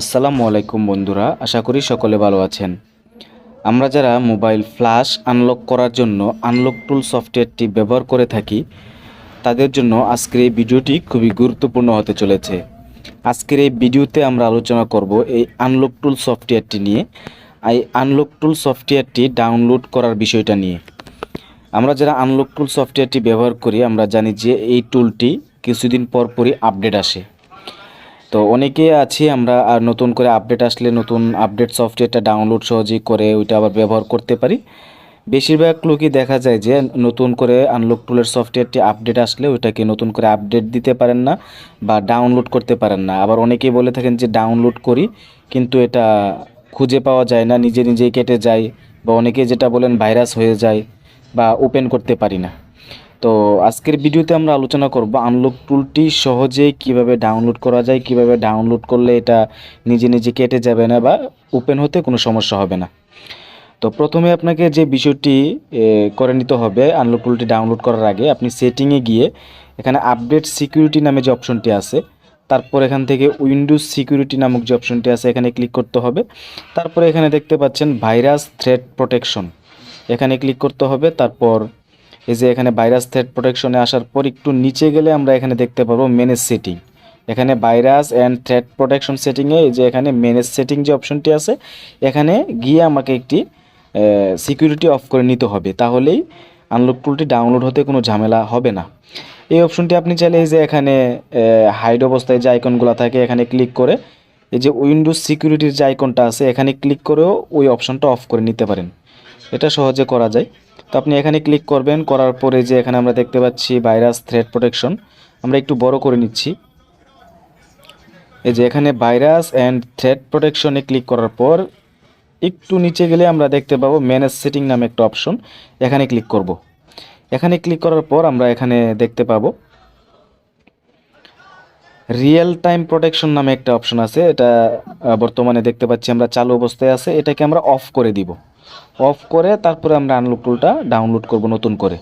আসসালামু আলাইকুম বন্ধুরা, আশা করি সকলে ভালো আছেন। আমরা যারা মোবাইল ফ্ল্যাশ আনলক করার জন্য আনলক টুল সফটওয়্যারটি ব্যবহার করে থাকি, তাদের জন্য আজকের এই ভিডিওটি খুবই গুরুত্বপূর্ণ হতে চলেছে। আজকের এই ভিডিওতে আমরা আলোচনা করব এই আনলক টুল সফটওয়্যারটি নিয়ে, এই আনলক টুল সফটওয়্যারটি ডাউনলোড করার বিষয়টা নিয়ে। আমরা যারা আনলক টুল সফটওয়্যারটি ব্যবহার করি, আমরা জানি যে এই টুলটি কিছুদিন পর পরই আপডেট আসে। তো অনেকে আছি, আমরা আর নতুন করে আপডেট আসলে নতুন আপডেট সফটওয়্যারটা ডাউনলোড সহজেই করে ওইটা আবার ব্যবহার করতে পারি। বেশিরভাগ লোকই দেখা যায় যে নতুন করে আনলক টুলের সফটওয়্যারটি আপডেট আসলে ওইটাকে নতুন করে আপডেট দিতে পারেন না বা ডাউনলোড করতে পারেন না। আবার অনেকেই বলে থাকেন যে ডাউনলোড করি, কিন্তু এটা খুঁজে পাওয়া যায় না, নিজে নিজেই কেটে যায় বা অনেকে যেটা বলেন ভাইরাস হয়ে যায় বা ওপেন করতে পারি না। তো আজকের ভিডিওতে আমরা আলোচনা করব আনলক টুলটি সহজেই কীভাবে ডাউনলোড করা যায়, কীভাবে ডাউনলোড করলে এটা নিজে নিজে কেটে যাবে না বা ওপেন হতে কোনো সমস্যা হবে না। তো প্রথমে আপনাকে যে বিষয়টি করে নিতে হবে আনলক টুলটি ডাউনলোড করার আগে, আপনি সেটিংয়ে গিয়ে এখানে আপডেট সিকিউরিটি নামে যে অপশনটি আছে, তারপর এখান থেকে উইন্ডোজ সিকিউরিটি নামক যে অপশনটি আছে, এখানে ক্লিক করতে হবে। তারপরে এখানে দেখতে পাচ্ছেন ভাইরাস থ্রেড প্রোটেকশন এখানে ক্লিক করতে হবে। তারপর এই যে এখানে ভাইরাস থ্রেড প্রোটেকশনে আসার পর একটু নিচে গেলে আমরা এখানে দেখতে পাবো মেনেজ সেটিং এখানে ভাইরাস অ্যান্ড থ্রেড প্রোটেকশন সেটিংয়ে এই যে এখানে মেনেজ সেটিং যে অপশনটি আছে, এখানে গিয়ে আমাকে একটি সিকিউরিটি অফ করে নিতে হবে। তাহলেই আনলক টুলটি ডাউনলোড হতে কোনো ঝামেলা হবে না। এই অপশনটি আপনি চাইলে এই যে এখানে হাইড অবস্থায় যে আইকনগুলো থাকে এখানে ক্লিক করে, এই যে উইন্ডোজ সিকিউরিটির যে আইকনটা আছে, এখানে ক্লিক করেও ওই অপশনটা অফ করে নিতে পারেন। এটা সহজে করা যায়। তো আপনি এখানে ক্লিক করবেন, করার পরে যে এখানে আমরা দেখতে পাচ্ছি ভাইরাস থ্রেড প্রোটেকশন আমরা একটু বড় করে নিচ্ছি। এই যে এখানে ভাইরাস অ্যান্ড থ্রেড প্রোটেকশনে ক্লিক করার পর, একটু নিচে গেলে আমরা দেখতে পাবো ম্যানেজ সেটিং নামে একটা অপশন এখানে ক্লিক করব। এখানে ক্লিক করার পর আমরা এখানে দেখতে পাবো রিয়েল টাইম প্রোটেকশন নামে একটা অপশন আছে। এটা বর্তমানে দেখতে পাচ্ছি আমরা চালু অবস্থায় আছে। এটাকে আমরা অফ করে দিব। অফ করে তারপরে আমরা আনলক টুলটা ডাউনলোড করব নতুন করে।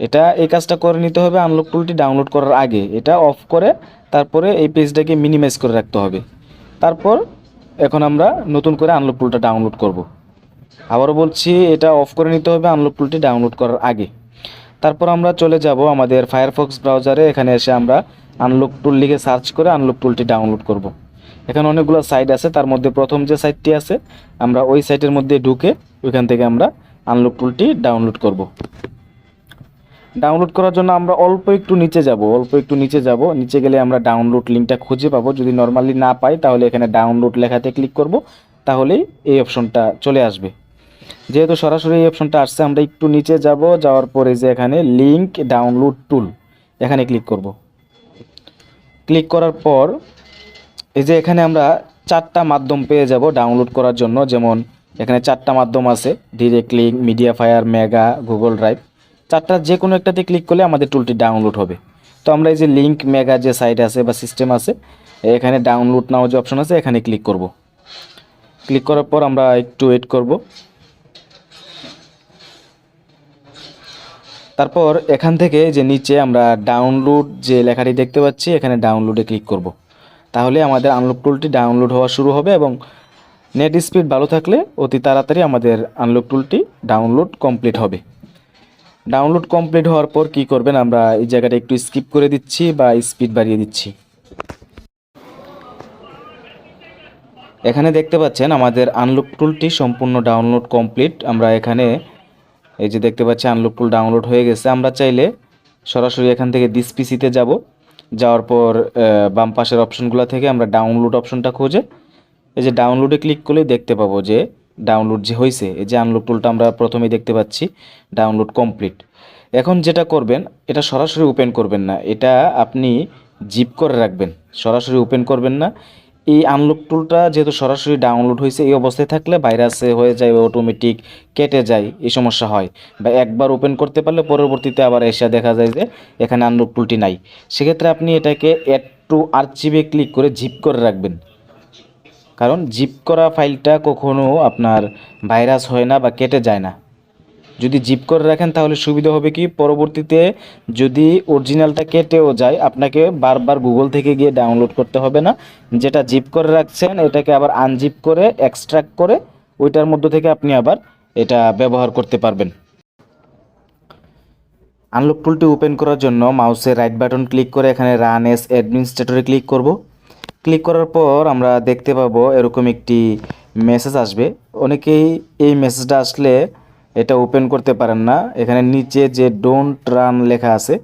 এটা এই কাজটা করে নিতে হবে আনলক টুলটি ডাউনলোড করার আগে। এটা অফ করে তারপরে এই পেজটাকে মিনিমাইজ করে রাখতে হবে। তারপর এখন আমরা নতুন করে আনলক টুলটা ডাউনলোড করব। আবারও বলছি, এটা অফ করে নিতে হবে আনলক টুলটি ডাউনলোড করার আগে। তারপর আমরা চলে যাব আমাদের ফায়ারফক্স ব্রাউজারে এখানে এসে আমরা আনলক টুল লিখে সার্চ করে আনলক টুলটি ডাউনলোড করব। এখানে অনেকগুলো সাইট আছে, তার মধ্যে প্রথম যে সাইটটি আছে, আমরা ওই সাইটের মধ্যে ঢুকে ওইখান থেকে আমরা আনলক টুলটি ডাউনলোড করব। ডাউনলোড করার জন্য আমরা অল্প একটু নিচে যাব, অল্প একটু নিচে যাব, নিচে গেলে আমরা ডাউনলোড লিঙ্কটা খুঁজে পাবো। যদি নর্মালি না পাই, তাহলে এখানে ডাউনলোড লেখাতে ক্লিক করব, তাহলেই এই অপশনটা চলে আসবে। যেহেতু সরাসরি এই অপশনটা আসছে, আমরা একটু নিচে যাব, যাওয়ার পরে যে এখানে লিঙ্ক ডাউনলোড টুল এখানে ক্লিক করব। ক্লিক করার পর এই যে এখানে আমরা চারটা মাধ্যম পেয়ে যাব ডাউনলোড করার জন্য। যেমন এখানে চারটা মাধ্যম আছে direct link MediaFire Mega Google Drive চারটা যে কোনো একটাতে ক্লিক করলে আমাদের টুলটি ডাউনলোড হবে। তো আমরা এই যে লিঙ্ক মেগা যে সাইট আছে বা সিস্টেম আছে, এখানে ডাউনলোড নাও যে অপশন আছে, এখানে ক্লিক করব। ক্লিক করার পর আমরা একটু ওয়েট করব। তারপর এখান থেকে যে নিচে আমরা ডাউনলোড যে লেখাটি দেখতে পাচ্ছি, এখানে ডাউনলোডে ক্লিক করব। তাহলে আমাদের আনলক টুলটি ডাউনলোড হওয়া শুরু হবে এবং নেট স্পিড ভালো থাকলে অতি তাড়াতাড়ি আমাদের আনলক টুলটি ডাউনলোড কমপ্লিট হবে। ডাউনলোড কমপ্লিট হওয়ার পর কি করবেন আমরা এই জায়গাটা একটু স্কিপ করে দিচ্ছি বা স্পিড বাড়িয়ে দিচ্ছি। এখানে দেখতে পাচ্ছেন আমাদের আনলক টুলটি সম্পূর্ণ ডাউনলোড কমপ্লিট আমরা এখানে এই যে দেখতে পাচ্ছি আনলক টুল ডাউনলোড হয়ে গেছে। আমরা চাইলে সরাসরি এখান থেকে দিস পিসিতে যাব। যাওয়ার পর বাম পাশের অপশনগুলো থেকে আমরা ডাউনলোড অপশনটা খুঁজে, এই যে ডাউনলোডে ক্লিক করলেই দেখতে পাবো যে ডাউনলোড যে হয়েছে এই যে আনলোড টুলটা আমরা প্রথমেই দেখতে পাচ্ছি ডাউনলোড কমপ্লিট এখন যেটা করবেন, এটা সরাসরি ওপেন করবেন না, এটা আপনি জিপ করে রাখবেন, সরাসরি ওপেন করবেন না এই আনলক টুলটা যেহেতু সরাসরি ডাউনলোড হয়েছে, এই অবস্থায় থাকলে ভাইরাসে হয়ে যায় অটোমেটিক কেটে যায়, এই সমস্যা হয়। বা একবার ওপেন করতে পারলে পরবর্তীতে আবার এসে দেখা যায় যে এখানে আনলক টুলটি নাই। সেক্ষেত্রে আপনি এটাকে অ্যাড টু আর্চিভে ক্লিক করে জিপ করে রাখবেন। কারণ জিপ করা ফাইলটা কখনো আপনার ভাইরাস হয় না বা কেটে যায় না। যদি জিপ করে রাখেন, তাহলে সুবিধা হবে কি? পরবর্তীতে যদি অরিজিনালটা কেটেও যায়, আপনাকে বারবার গুগল থেকে গিয়ে ডাউনলোড করতে হবে না। যেটা জিপ করে রাখছেন, এটাকে আবার আনজিপ করে, এক্সট্রাক্ট করে, ওইটার মধ্যে থেকে আপনি আবার এটা ব্যবহার করতে পারবেন। আনলক টুলটি ওপেন করার জন্য মাউসের রাইট বাটন ক্লিক করে এখানে রান এস অ্যাডমিনিস্ট্রেটরে ক্লিক করব। ক্লিক করার পর আমরা দেখতে পাবো এরকম একটি মেসেজ আসবে। অনেকেই এই মেসেজটা আসলে এটা ওপেন করতে পারেন না। এখানে নিচে যে ডোন্ট রান লেখা আছে,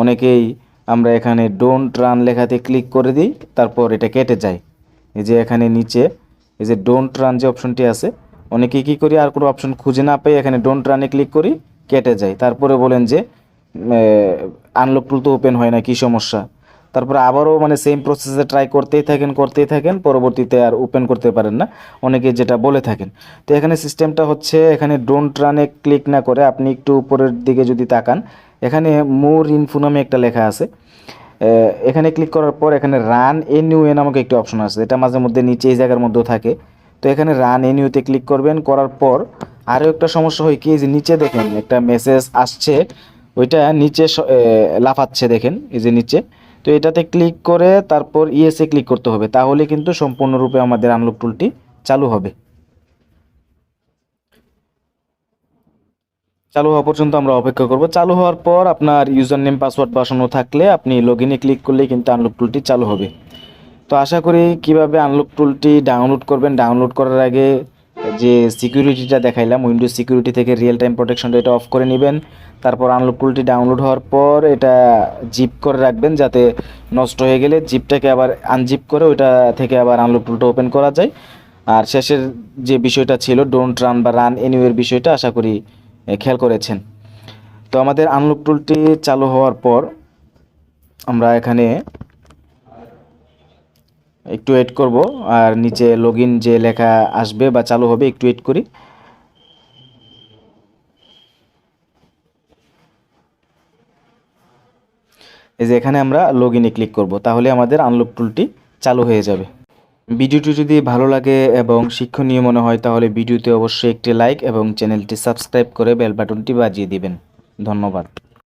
অনেকেই আমরা এখানে ডোন্ট রান লেখাতে ক্লিক করে দিই, তারপর এটা কেটে যায়। এই যে এখানে নিচে, এই যে ডোন্ট রান যে অপশনটি আছে অনেকে কী করি, আর কোনো অপশন খুঁজে না পেয়ে এখানে ডোন্ট রানে ক্লিক করি, কেটে যায়। তারপরে বলেন যে আনলক টুল তো ওপেন হয় না, কী সমস্যা? তারপরে আবারও মানে সেম প্রসেসে ট্রাই করতেই থাকেন করতেই থাকেন, পরবর্তীতে আর ওপেন করতে পারেন না। অনেকে যেটা বলে থাকেন। তো এখানে সিস্টেমটা হচ্ছে এখানে ডোন্ট রানে ক্লিক না করে আপনি একটু উপরের দিকে যদি তাকান, এখানে মোর ইনফো নামে একটা লেখা আছে। এখানে ক্লিক করার পর এখানে রান এনিউ এ নামক একটি অপশন আছে। এটা মাঝে মধ্যে নিচে এই জায়গার মধ্যেও থাকে। তো এখানে রান এনিউতে ক্লিক করবেন, করার পর আরও একটা সমস্যা হয় কি যে নিচে দেখেন একটা মেসেজ আসছে, ওইটা নিচে লাফাচ্ছে দেখেন, এই যে নিচে। তো এটাতে ক্লিক করে তারপর ইএসএ ক্লিক করতে হবে। তাহলে কিন্তু সম্পূর্ণরূপে আমাদের আনলক টুলটি চালু হবে। চালু হওয়া পর্যন্ত আমরা অপেক্ষা করব। চালু হওয়ার পর আপনার ইউজার নেম পাসওয়ার্ড বসানো থাকলে আপনি লগ ইনে ক্লিক করলেই কিন্তু আনলক টুলটি চালু হবে। তো আশা করি কীভাবে আনলক টুলটি ডাউনলোড করবেন ডাউনলোড করার আগে যে সিকিউরিটিটা দেখাইলাম উইন্ডোজ সিকিউরিটি থেকে রিয়েল টাইম প্রোটেকশনটা এটা অফ করে নেবেন। তারপর আনলক টুলটি ডাউনলোড হওয়ার পর এটা জিপ করে রাখবেন যাতে নষ্ট হয়ে গেলে জিপটাকে আবার আনজিপ করে ওইটা থেকে আবার আনলক টুলটা ওপেন করা যায়। আর শেষের যে বিষয়টা ছিল ডোন্ট রান বা রান এনিওয়ের বিষয়টা আশা করি খেয়াল করেছেন। তো আমাদের আনলক টুলটি চালু হওয়ার পর আমরা এখানে একটু ওয়েট করব, আর নিচে লগ যে লেখা আসবে বা চালু হবে, একটু ওয়েট করি। এই যে এখানে আমরা লগ ইনে ক্লিক করব, তাহলে আমাদের আনলক টুলটি চালু হয়ে যাবে। ভিডিওটি যদি ভালো লাগে এবং শিক্ষণীয় মনে হয়, তাহলে ভিডিওতে অবশ্যই একটি লাইক এবং চ্যানেলটি সাবস্ক্রাইব করে বেল বাটনটি বাজিয়ে দিবেন। ধন্যবাদ।